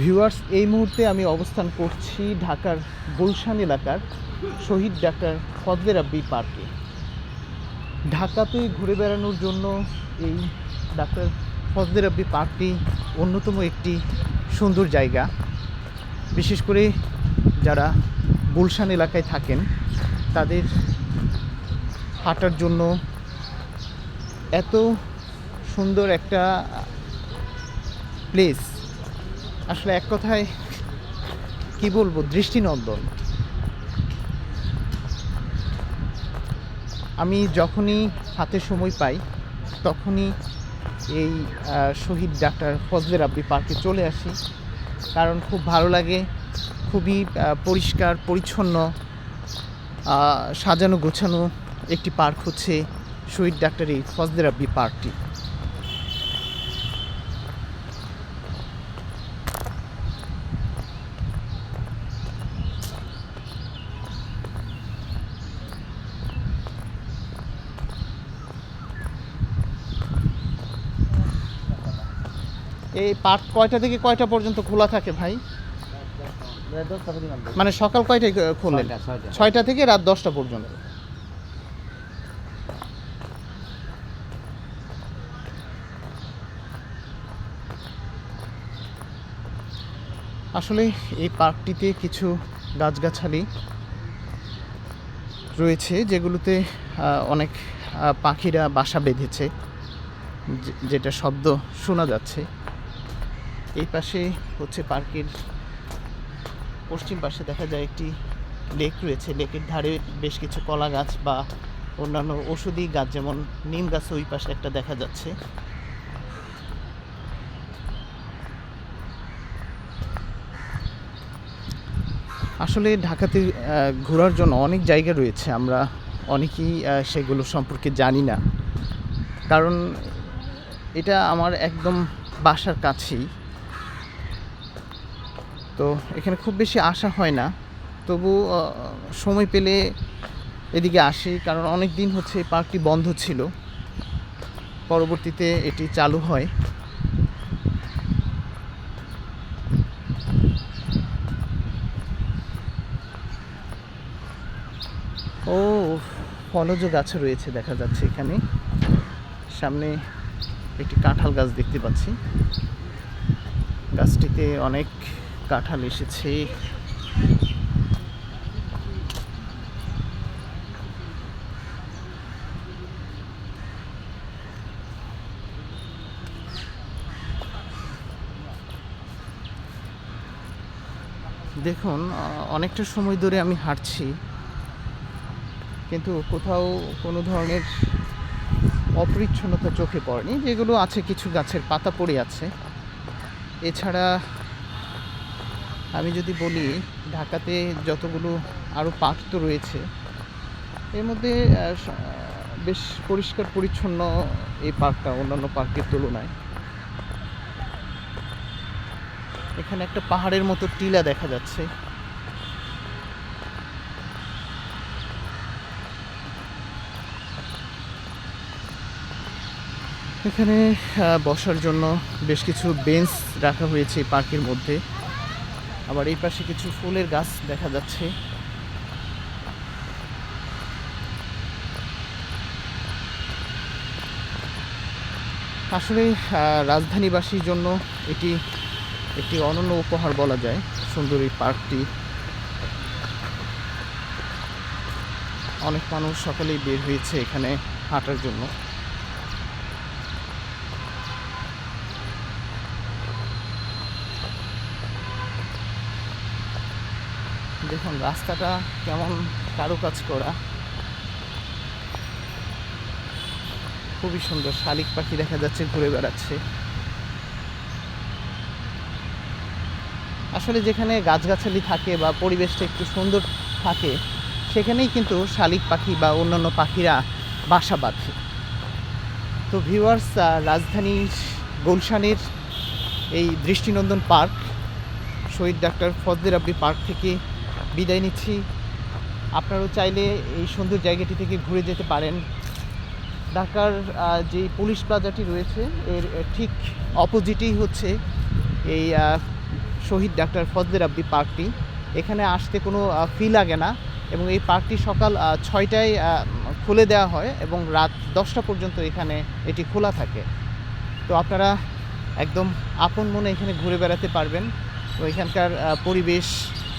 Viewers এই মুহূর্তে আমি অবস্থান করছি ঢাকার গুলশান এলাকার শহীদ ডাক্তার ফজলে রাব্বি পার্কে। ঢাকাতে ঘুরে বেড়ানোর জন্য এই ডাক্তার ফজলে রাব্বি পার্কটি অন্যতম একটি সুন্দর জায়গা। বিশেষ করে যারা গুলশান এলাকায় থাকেন, তাদের হাঁটার জন্য এত সুন্দর একটা প্লেস আসলে এক কথায়, কি বলব, দৃষ্টিনন্দন। আমি যখনই হাতে সময় পাই, তখনই এই শহীদ ডাক্তার ফজলে রাব্বি পার্কে চলে আসি। কারণ খুব ভালো লাগে, খুবই পরিষ্কার, পরিচ্ছন্ন সাজানো গোছানো একটি পার্ক হচ্ছে শহীদ ডাক্তার এই ফজলে রাব্বি পার্কটি। এই পার্ক কয়টা থেকে কয়টা পর্যন্ত খোলা থাকে ভাই? মানে সকাল কয়টায় খোলেন। ছয়টা থেকে রাত দশটা পর্যন্ত? আসলে এই পার্কটিতে কিছু গাছগাছালি রয়েছে যেগুলোতে অনেক পাখিরা বাসা বেঁধেছে যেটা শব্দ শোনা যাচ্ছে। এই পাশে হচ্ছে পার্কের পশ্চিম পাশে দেখা যায় একটি লেক রয়েছে। লেকের ধারে বেশ কিছু কলা গাছ বা অন্যান্য ওষুধি গাছ, যেমন নিম গাছ ওই পাশে একটা দেখা যাচ্ছে। আসলে ঢাকাতে ঘোরার জন্য অনেক জায়গা রয়েছে। আমরা অনেকেই সেগুলো সম্পর্কে জানি না। কারণ এটা আমার একদম বাসার কাছেই। তো এখানে খুব বেশি আসা হয় না। তবু সময় পেলে এদিকে আসি, কারণ অনেক দিন হচ্ছে এই পার্কটি বন্ধ ছিল। পরবর্তীতে এটি চালু হয়। ও, ফলজ গাছ রয়েছে দেখা যাচ্ছে এখানে। সামনে একটি কাঁঠাল গাছ দেখতে পাচ্ছি। গাছটিতে অনেক কাঁঠাল এসেছে। দেখুন, অনেকটা সময় ধরে আমি হাঁটছি, কিন্তু কোথাও কোনো ধরনের অপরিচ্ছন্নতা চোখে পড়েনি, যেগুলো আছে কিছু গাছের পাতা পড়ে আছে। এছাড়া আমি যদি বলি, ঢাকাতে যতগুলো আরও পার্ক তো রয়েছে, এর মধ্যে বেশ পরিষ্কার পরিচ্ছন্ন এই পার্কটা অন্যান্য পার্কের তুলনায়। এখানে একটা পাহাড়ের মতো টিলা দেখা যাচ্ছে। এখানে বসার জন্য বেশ কিছু বেঞ্চ রাখা হয়েছে পার্কের মধ্যে। আবার এই পাশে কিছু ফুলের গাছ দেখা যাচ্ছে। আসলে রাজধানীবাসীর জন্য এটি একটি অনন্য উপহার বলা যায়, সুন্দর এই পার্কটি। অনেক মানুষ সকালেই বের হয়েছে এখানে হাঁটার জন্য। দেখুন, রাস্তাটা কেমন কারুকাজ করা। খুবই সুন্দর, শালিক পাখি দেখা যাচ্ছে, ঘুরে বেড়াচ্ছে। আসলে যেখানে গাছগাছালি থাকে বা পরিবেশটা একটু সুন্দর থাকে, সেখানেই কিন্তু শালিক পাখি বা অন্যান্য পাখিরা বাসা বাঁধে। তো ভিউয়ার্স রাজধানীর গুলশানের এই দৃষ্টিনন্দন park, Shaheed doctor Fazle Rabbi park থেকে বিদায় নিচ্ছি। আপনারাও চাইলে এই সুন্দর জায়গাটি থেকে ঘুরে যেতে পারেন। ঢাকার যে পুলিশ প্লাজাটি রয়েছে, এর ঠিক অপোজিটেই হচ্ছে এই শহীদ ডাক্তার ফজলে রাব্বি পার্কটি। এখানে আসতে কোনো ফি লাগে না এবং এই পার্কটি সকাল ছয়টায় খুলে দেওয়া হয় এবং রাত দশটা পর্যন্ত এখানে এটি খোলা থাকে। তো আপনারা একদম আপন মনে এখানে ঘুরে বেড়াতে পারবেন। তো এখানকার পরিবেশ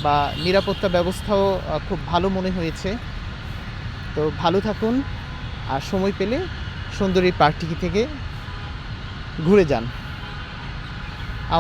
বা নিরাপত্তা ব্যবস্থাও খুব ভালো মনে হয়েছে। তো ভালো থাকুন, আর সময় পেলে সুন্দরী পার্কটি থেকে ঘুরে যান।